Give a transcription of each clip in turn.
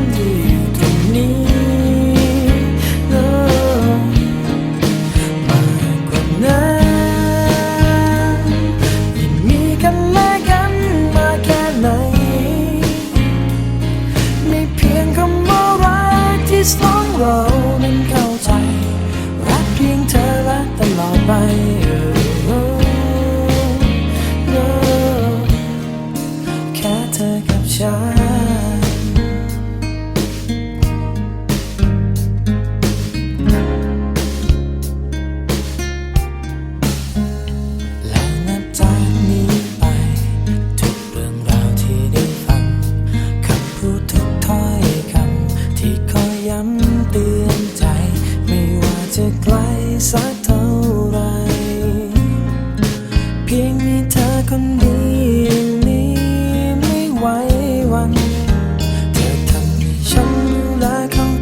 ี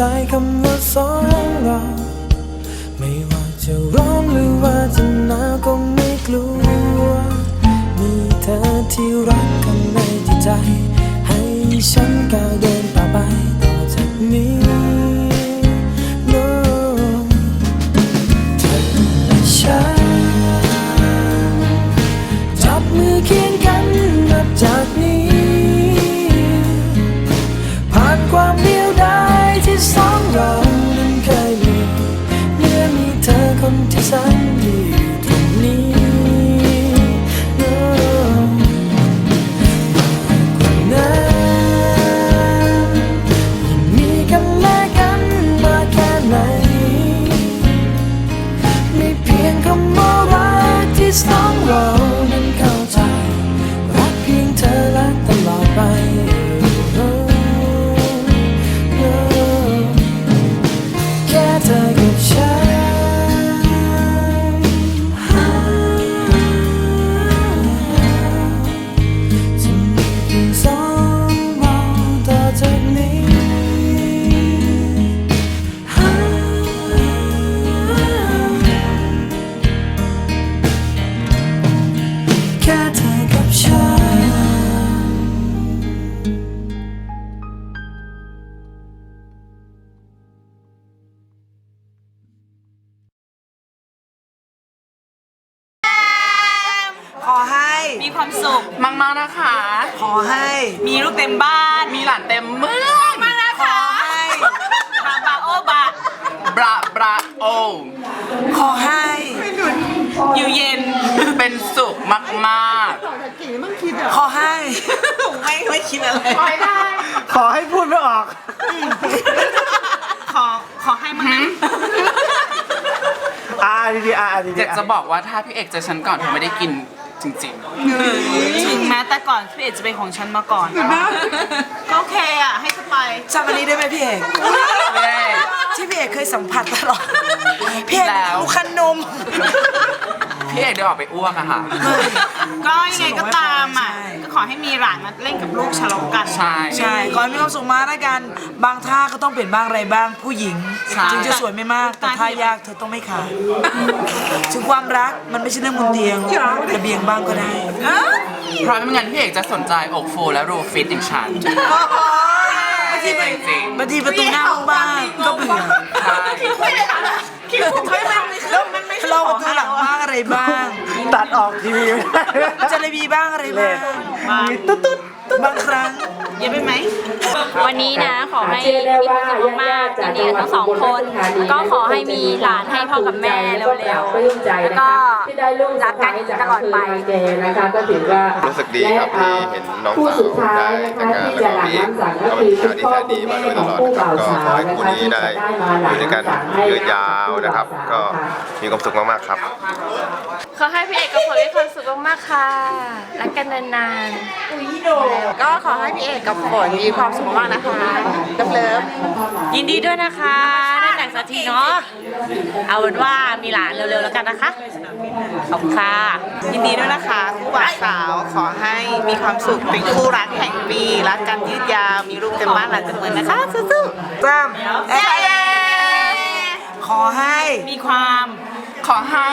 ใจคำว่าสองเรา ไม่ว่าจะร้อนหรือว่าจะหนาวก็ไม่กลัว มีเธอที่รักข้างในจิตใจ ให้ฉันก้าวเดินต่อไปต่อจากนี้ No เธอและฉันจับมือเคียงกันนับจากนี้ ผ่านความ สองเรานั้นเคยมีเมื่อมีเธอคนที่สนดี ความสุขมากมากๆนะคะ ขอให้มีลูกเต็มบ้าน มีหลานเต็มเมืองมากนะขอคะให้ บาบาโอบะบราบราโอ ขอให้ อยู่เย็น เป็นสุขมากขอให้ ไม่ไม่คิดอะไร ขอให้พูดไม่ออก ขอขอให้มันนะอ่าดีๆอ่าดีๆๆอยากจะบอกว่าถ้าพี่เอกเจอฉันก่อนเธอไม่ได้กิน จริงถึงแม้แต่ก่อนพี่เอกจะเป็นของฉันมาก่อน ก็โอเคอะ ให้สไปจำอันนี้ได้ไหมพี่เอกๆเว้ยที่พี่เอกเคยสัมผัสตลอดพี่เอกแล้วลูกคันนม พี่เอกเดี๋ยวออกไปอ้วกอะค่ะ ก็ยังไงก็ตามอะ ใช่ ก็ขอให้มีหลานมาเล่นกับลูกฉลองกัน ใช่ ใช่ขอให้มีความสุขมากแล้วกัน บางท่าก็ต้องเปลี่ยนบ้างอะไรบ้าง ผู้หญิงใช่ จึงจะสวยไม่มาก แต่ท่ายากเธอต้องไม่ขาดถึงความรักมันไม่ใช่เรื่องบนเตียงระเบียงบ้างก็ได้เพราะไม่งั้นพี่เอกจะสนใจอกฟูและรูฟิตอย่างฉันบางทีจริงบางทีประตูหน้าห้องบ้านก็เบื่อๆใช่ เราประตูหลังบ้างอะไรบ้าง ตัดออกทีวีไม่ได้ จะได้มีบ้างอะไรบ้างมีตุ๊ดตุ๊ดบางครั้ง เย็นไปไหม วันนี้นะขอให้มีความสุขมากๆยินดีกับทั้งสองคน แล้วก็ขอให้มีหลานให้พ่อกับแม่เร็วๆแล้วก็รักกันอย่างนี้ตลอดไปนะคะก็ถือว่ารู้สึกดีครับที่เห็นน้องผู้สาวสุดท้ายได้นะแต่งคะงานที่แล้วจะก็หมีลังน้ำสั่งก็กำคือลังคุณใจพ่อที่คุณดีแม่มาโดยตลอดนะครับก็ขอให้คู่นี้ได้อยู่ด้วยกันให้ยืนยาวนะครับ ก็มีความสุขมากๆครับขอให้พี่เอกกับฝนมีความสุขมากๆค่ะรักกันนานๆก็ขอให้พี่เอกกับฝนมีความสุขมากๆนะคะเลิฟๆยินดีด้วยนะคะได้แต่งสักทีเนาะเอาเป็นว่ามีหลานเร็วๆแล้วกันนะคะขอบคุณค่ะ ยินดีด้วยนะคะคู่บ่าวสาวขอให้มีความสุขเป็นคู่รักแห่งปีรักกันยืดยาวมีลูกเต็มบ้านหลานเต็มเมืองนะคะสู้ตามๆเอ๊ะขอให้มีความขอให้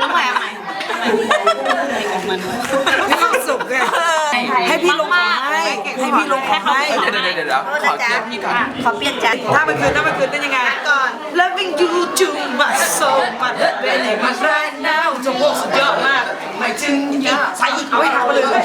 แล้วใหม่เอาใหม่มีความ สุขไงให้พี่ลงขอให้ให้พี่ลงขอให้เดี๋ยวเดี๋ยวเดี๋ยวเดี๋ยวขอเก็บพี่ก่อนขอเปลี่ยนใจถ้ามันคืนถ้ามันคืนเป็นยังไงก่อน Loving you too much so much baby much right now จะพวกสุดยอดมากไม่ถึงยาใส่อีกเอาให้ทำไปเลย